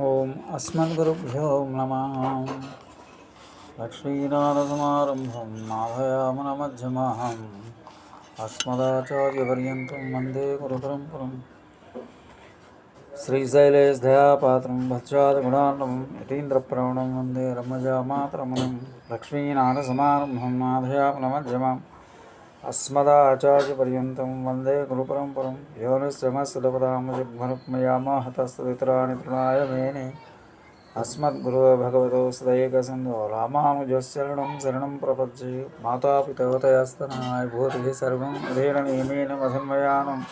ఓం అస్మద్గురుభ్యో నమ. లక్ష్మీనారసమారంభం మాధయామనమధ్యమాహం అస్మదాచార్యపర్యంతం వందే గురుపరంపరం. శ్రీశైలేశయాపాత్రం భద్రాదగుణాండం యతీంద్రప్రవణం వందే రమజామాతరమణం. లక్ష్మీనారసమారంభం మాధయామనమధ్యమాం अस्मदाचार्यपर्यन्तं वन्दे गुरुपरम्परं यो निश्रमस्तपदामजग्मरुक्मयामहतस्तदितराणि तृणाय मेने अस्मद्गुरो भगवतो सदैकसिन्धो रामानुजशरणं शरणं प्रपद्ये मातापितवतयस्तनाय भूतिः सर्वं उदेन नियमेन मधन्मयानम्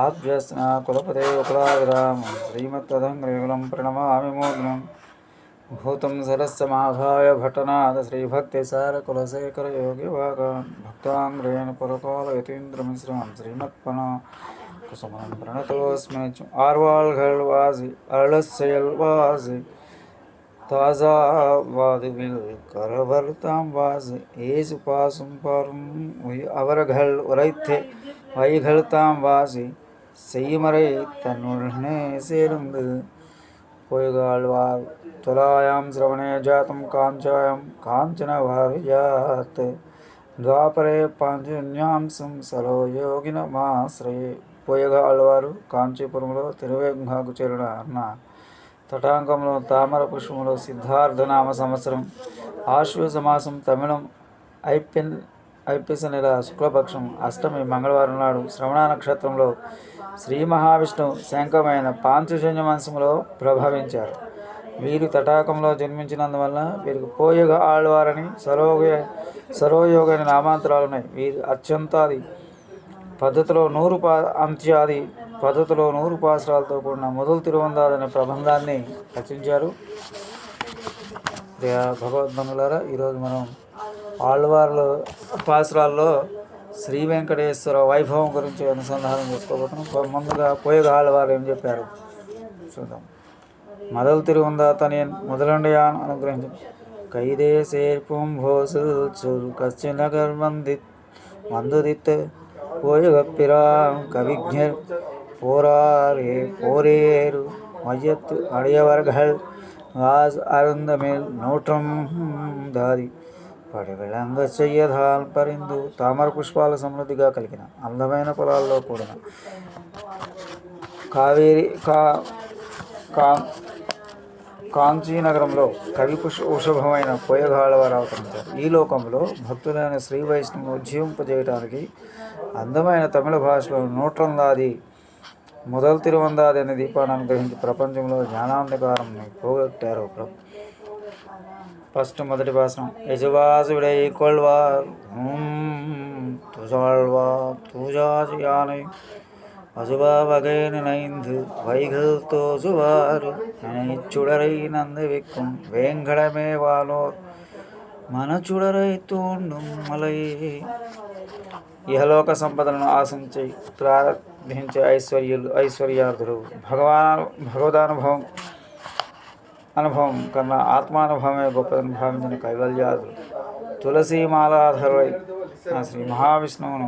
आद्यस्ना कुलपते कुलाविरामं श्रीमत्तदङ्ग्रेकुलं प्रणमामि मूर्ध्नम् भूतं सरस्समाधाय भटनाथ श्रीभक्तिसारकुलशेखरयोगिवागान् भक्ताङ्ग्रेण पुरपालयतीन्द्रमिश्रान् श्रीमत्पना कुसुमनं प्रणतोऽस्मि च आर्वाळ्घळ्वासि अरळस्यल्वासि தாசாவாதுவில் கரவர்த்தாம் வாசு ஏசு பாசும் பாரும் உய்- அவர்கள் உரைத்து வைகழ்த்தாம் வாசி செய்மறை தன்னுடனே சேர்ந்து పొయ్యుగాళ్వా తులాయాం శ్రవణే జాతం కాంచాయం కాంచన వారిజాత్ ద్వాపరే పాంచున్యాంశం సలో యోగిన మాశ్రయే పోయగాళ్ళవారు కాంచీపురంలో తిరువేంఘాకు చేరిన అన్న తటాంకంలో తామర పుష్పంలో సిద్ధార్థనామ సంవత్సరం ఆశ్వసమాసం తమిళం ఐపిన్ ఐపిస నెల శుక్లపక్షం అష్టమి మంగళవారం నాడు శ్రవణ నక్షత్రంలో శ్రీ మహావిష్ణువు శంఖమైన పాంచజన్య మాసంలో ప్రభావించారు. వీరు తటాకంలో జన్మించినందువల్ల వీరికి పోయగ ఆళ్వారని సరోగ సరోయోగ అనే నామాంతరాలు ఉన్నాయి వీరు అత్యంతాది పద్ధతిలో నూరు పా అంత్యాది పద్ధతిలో నూరు పాసరాలతో కూడిన మొదలు తిరువందాదనే ప్రబంధాన్ని రచించారు. ప్రియ భగవద్బంధులారా ఈరోజు మనం ఆళ్వార్లు పాసురాల్లో శ్రీ వెంకటేశ్వర వైభవం గురించి అనుసంధానం చేసుకోబోతున్నాం. ముందుగా పోయగ ఆళ్వారు ఏం చెప్పారు? చూద్దాం. మొదలు తిరుగుందా తనేన్ మొదలండియా అనుగ్రహించు. కైదే సేర్పుం భోసు చురు కశ్చిన గర్మంది మందుదిత్ పోయగప్పిరాన్ కవిజ్ఞర్ పోరారే పోరేరు మయ్యత్తు అడియవర్గల్ వాజ్ అరుందమిల్ నోటం దాది పడివిళంగ చెయ్యధాల్ పరిందు తామర పుష్పాల సమృద్ధిగా కలిగిన అందమైన పొలాల్లో కూడిన. కావేరి కా కా కాంచీనగరంలో కవి పుష్ వృషభమైన పోయగాళ్ళవారు అవతరించారు ఈ లోకంలో భక్తులైన శ్రీ వైష్ణవు ఉజ్జీవింపజేయటానికి అందమైన తమిళ భాషలో నూట్రందాది మొదలు తిరువందాది అనే దీపాన్ని అనుగ్రహించి ప్రపంచంలో జ్ఞానాంధకారం పోగొట్టారు ప్ర- ఫస్ట్ మొదటి భాషం యజువాసుడై కొల్వార్ துசாழ்வா தூஜாசியானை அசுவா வகை நினைந்து வைகல் தோசுவாறு நினைச்சுடரை நந்து விக்கும் வேங்கடமே வானோர் மனச்சுடரை தூண்டும் மலையே ఇహలోక సంపదలను ఆశించి ప్రారంభించే ఐశ్వర్యులు ఐశ్వర్యార్థులు భగవాన్ భగవదానుభవం అనుభవం కన్నా ఆత్మానుభవమే గొప్పదని భావించిన కైవల్యాదులు తులసీమాలాధరులై ఆ శ్రీ మహావిష్ణువును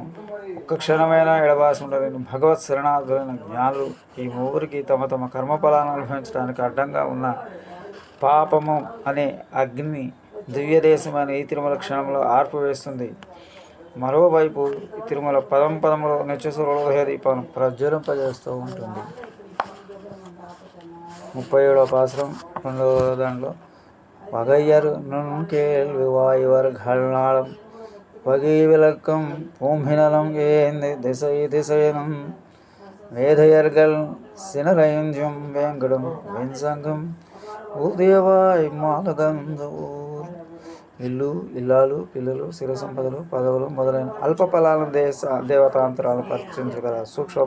ఒక్క క్షణమైనా ఎడబాసుండలేని భగవత్ శరణార్థులైన జ్ఞానులు ఈ మూరికి తమ తమ కర్మఫలాన్ని అనుభవించడానికి అడ్డంగా ఉన్న పాపము అనే అగ్ని దివ్యదేశమైన ఈ తిరుమల క్షణంలో ఆర్పివేస్తుంది మరోవైపు ఈ తిరుమల పదం పదములో నిత్యసురోదయ దీపాలను ప్రజ్వలింపజేస్తూ ఉంటుంది. ముప్పై ఏడవ పాసరం రెండవ దాంట్లో பகையர் நுண்கேள்வி வாய்வர் கல்நாளம் பகை விளக்கம் பூம்பினலம் ஏந்து திசை திசையனும் வேதையர்கள் சினரையுஞ்சும் வேங்கடும் వెంసంగం ఉదయవాయ్ మాలగంధ ఊర్ ఇల్లు ఇల్లాలు పిల్లలు స్థిర సంపదలు పదవులు మొదలైన అల్ప ఫలాలను దేశ దేవతాంతరాలు పరిచయించగల సూక్ష్మ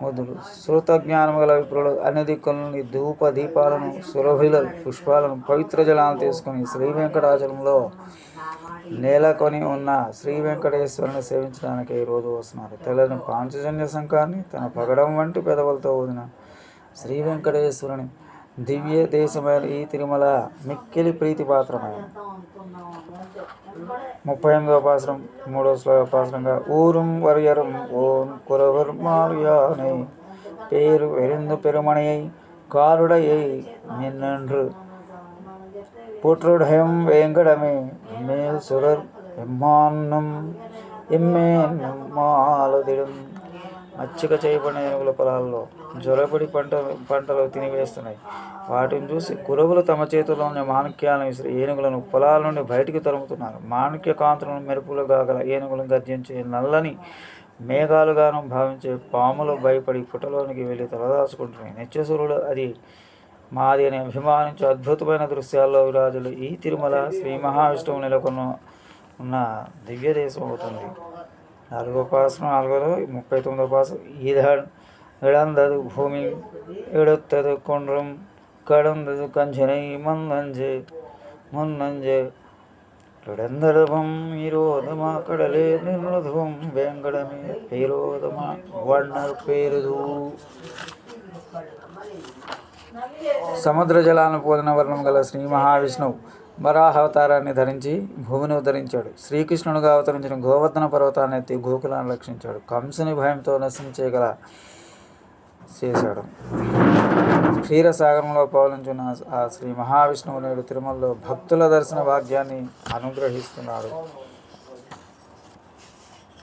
బుద్ధులు ముద్దులు శ్రుత జ్ఞానం గల విప్రులు అన్ని దిక్కులని ధూప దీపాలను సురభిల పుష్పాలను పవిత్ర జలాలను తీసుకుని శ్రీ వెంకటాచలంలో నేలకొని ఉన్న శ్రీ వెంకటేశ్వరుని సేవించడానికి ఈ రోజు వస్తున్నారు. తెల్లని పాంచజన్య శంఖాన్ని తన పగడం వంటి పెదవులతో ఊదిన శ్రీ వెంకటేశ్వరుని దివ్య దేశమైన ఈ తిరుమల మిక్కిలి ప్రీతిపాత్రమైన ముప్పై ఎనిమిదవ పాసరం మూడవ శ్లోక పాసరంగా ఊరుం వరియరం ఓం కురవర్ మారియానే పేరు వెరిందు పెరుమణియై காருடையை மின்னன்று புற்றுடையம் வேங்கடமே மேல் சுரர் ఎమ్మాన్నం ఎమ్మేన్నం మాలదిడం మచ్చిక చేయబడిన ఏనుగుల పొలాల్లో జ్వరపడి పంట పంటలు తినివేస్తున్నాయి. వాటిని చూసి కురవులు తమ చేతుల్లో ఉన్న మాణిక్యాలను విసిరి ఏనుగులను పొలాల నుండి బయటికి తరుముతున్నారు. మాణిక్య కాంతులను మెరుపులుగా గల ఏనుగులను గర్జించే నల్లని మేఘాలుగాను భావించే పాములు భయపడి పుట్టలోనికి వెళ్ళి తలదాచుకుంటున్నాయి. నిత్యసూరుడు అది మాది అని అభిమానించే అద్భుతమైన దృశ్యాల్లో విరాజులు. ఈ తిరుమల శ్రీ మహావిష్ణువు నెలకొన్న ఉన్న దివ్య దేశం అవుతుంది. నాలుగో పాసం నాలుగోలో ముప్పై తొమ్మిదో పాసం. ఈదాడు ఇడందదు భూమి ఎడొత్తదు కొండ్రం కడందదు కంచెనై మందంజే ముందంజే. ఇడందడవం ఈరోధమా కడలే నిర్మధువం వెంకడమే పేరోదమా వన్నర్ పేరుదు. సముద్ర జలాలను పోలిన వర్ణం గల శ్రీ మహావిష్ణువు వరాహ అవతారాన్ని ధరించి భూమిని ఉద్ధరించాడు. శ్రీకృష్ణుడుగా అవతరించిన గోవర్ధన పర్వతాన్ని ఎత్తి గోకులాన్ని రక్షించాడు. కంసుని భయంతో నశించేగల చేశాడు. క్షీరసాగరంలో పవలించిన ఆ శ్రీ మహావిష్ణువు నేడు తిరుమలలో భక్తుల దర్శన భాగ్యాన్ని అనుగ్రహిస్తున్నాడు.